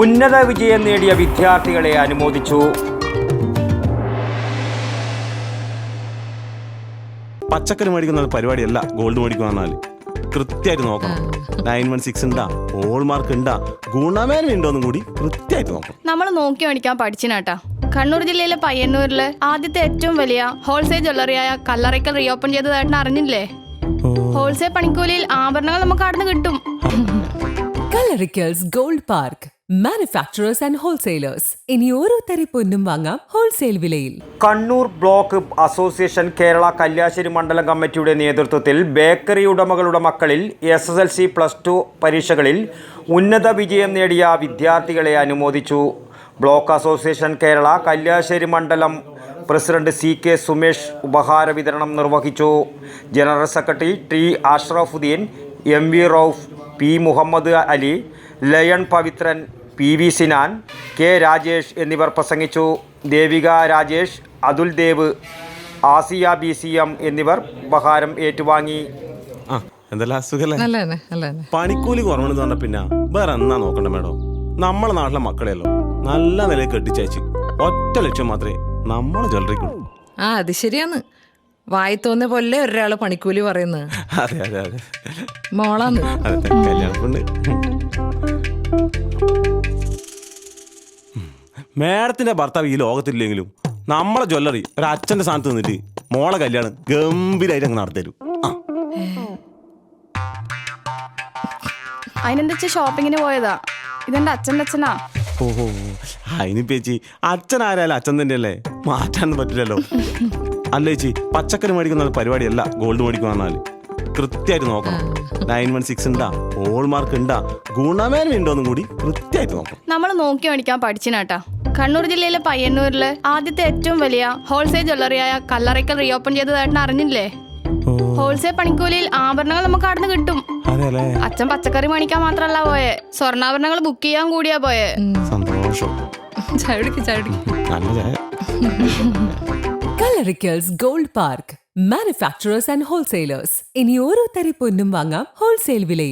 ഉന്നത വിജയം നേടിയ വിദ്യാർത്ഥികളെ അനുമോദിച്ചു. പച്ചക്കറി മേടിക്കുന്ന പരിപാടിയല്ല ഗോൾഡ് മേടിക്കുക കൃത്യമായിട്ട് നോക്കണം. നയൻ വൺ സിക്സ് ഉണ്ടാ ഹോൾ മാർക്ക് ഉണ്ടാ ഗുണമേന്മ ഉണ്ടോന്നും കൂടി കൃത്യമായിട്ട് നോക്കണം. നമ്മൾ നോക്കി മേടിക്കാൻ പഠിച്ചിനാട്ടാ. കണ്ണൂർ ജില്ലയിലെ പയ്യന്നൂരിൽ ആദ്യത്തെ ഏറ്റവും വലിയ ഹോൾസെയിൽ ജ്വല്ലറിയായ കല്ലറയ്ക്കൽ റീഓപ്പൺ ചെയ്തതായിട്ട് അറിഞ്ഞില്ലേ? ഹോൾസെയിൽ പണിക്കൂലിയിൽ ആഭരണങ്ങൾ നമുക്ക് അവിടെ കിട്ടും. Kallarikkals gold park. Manufacturers and wholesalers ഇനി ഓരോ തരി പൊന്നും വാങ്ങാം ഹോൾസെയിൽ വിലയിൽ. കണ്ണൂർ ബ്ലോക്ക് അസോസിയേഷൻ കേരള കല്യാശ്ശേരി മണ്ഡലം കമ്മിറ്റിയുടെ നേതൃത്വത്തിൽ ബേക്കറി ഉടമകളുടെ മക്കളിൽ S S L C plus two പരീക്ഷകളിൽ ഉന്നത വിജയം നേടിയ വിദ്യാർത്ഥികളെ അനുമോദിച്ചു. ബ്ലോക്ക് അസോസിയേഷൻ കേരള കല്യാശ്ശേരി മണ്ഡലം പ്രസിഡന്റ് സി കെ സുമേഷ് ഉപഹാര വിതരണം നിർവഹിച്ചു. General secretary T Ashrafuddin M V Rauf P Muhammad Ali lion Pavithran P V Sinan K Rajesh എന്നിവർ പ്രസംഗിച്ചു. Devika Rajesh Athul Dev Asiya B C M എന്നിവർ ഉപഹാരം ഏറ്റുവാങ്ങി. എന്തെല്ലാം? അസുഖല്ലേ പണിക്കൂലി കുറവെന്ന് പറഞ്ഞ പിന്നെ വേറെ എന്നാ നോക്കണ്ട മേഡം? നമ്മളെ നാട്ടിലെ മക്കളെയല്ലോ. നല്ല നിലയിൽ കെട്ടിച്ചയച്ച്. ഒറ്റ ലക്ഷം മാത്രമേ നമ്മളെ ജ്വല്ലറിക്കുള്ളൂ. ആ അത് ശരിയാണ്. വായി തോന്നിയ പോലെ ഒരാൾ പണിക്കൂലി പറയുന്നത്. അതെ അതെ അതെ. മോളാന്ന്. അതെ മേഡത്തിന്റെ ഭർത്താവ് ഈ ലോകത്തില്ലെങ്കിലും നമ്മളെ ജ്വല്ലറി ഒരു അച്ഛന്റെ സ്ഥാനത്ത് നിന്നിട്ട് മോളെ കല്യാണം ഗംഭീരമായിട്ട് അങ്ങ് നടത്തരും അതിനെന്താ ഷോപ്പിങ്ങിന് പോയതാ? ഇതെന്റെ അച്ഛന്റെ അച്ഛനാ. ഓഹോ. അതിന് ചേച്ചി അച്ഛൻ ആരായാലും അച്ഛൻ തന്നെയല്ലേ? മാറ്റാൻ പറ്റില്ലല്ലോ. അല്ല ചേച്ചി പച്ചക്കറി മേടിക്കുന്ന പരിപാടിയല്ല ഗോൾഡ് മേടിക്കുന്ന കൃത്യമായിട്ട് നോക്കണം. നയൻ വൺ സിക്സ് ഉണ്ടാ ഹോൾ മാർക്ക് ഉണ്ടാ ഗുണമേന്മ ഉണ്ടോന്നും കൂടി കൃത്യമായിട്ട് നോക്കണം. നമ്മൾ നോക്കി മേടിക്കാൻ പഠിച്ചിനാട്ടാ. കണ്ണൂർ ജില്ലയിലെ പയ്യന്നൂരിൽ ആദ്യത്തെ ഏറ്റവും വലിയ ഹോൾസെയിൽ ജ്വല്ലറിയായ കല്ലറയ്ക്കൽ റീഓപ്പൺ ചെയ്തതായിട്ട് അറിഞ്ഞില്ലേ? ഹോൾസെയിൽ പണിക്കൂലിയിൽ ആഭരണങ്ങൾ നമുക്ക് അവിടെ നിന്ന് കിട്ടും. അല്ലേ അച്ഛൻ പച്ചക്കറി മേടിക്കാൻ മാത്രല്ല പോയെ. സ്വർണാഭരണങ്ങൾ ബുക്ക് ചെയ്യാൻ കൂടിയാ പോയെ. സന്തോഷം. Kalarikkals gold park manufacturers and wholesalers ഇനി ഓരോ തരി പൊന്നും വാങ്ങാം. ഹോൾസെയിൽ വിലയിൽ.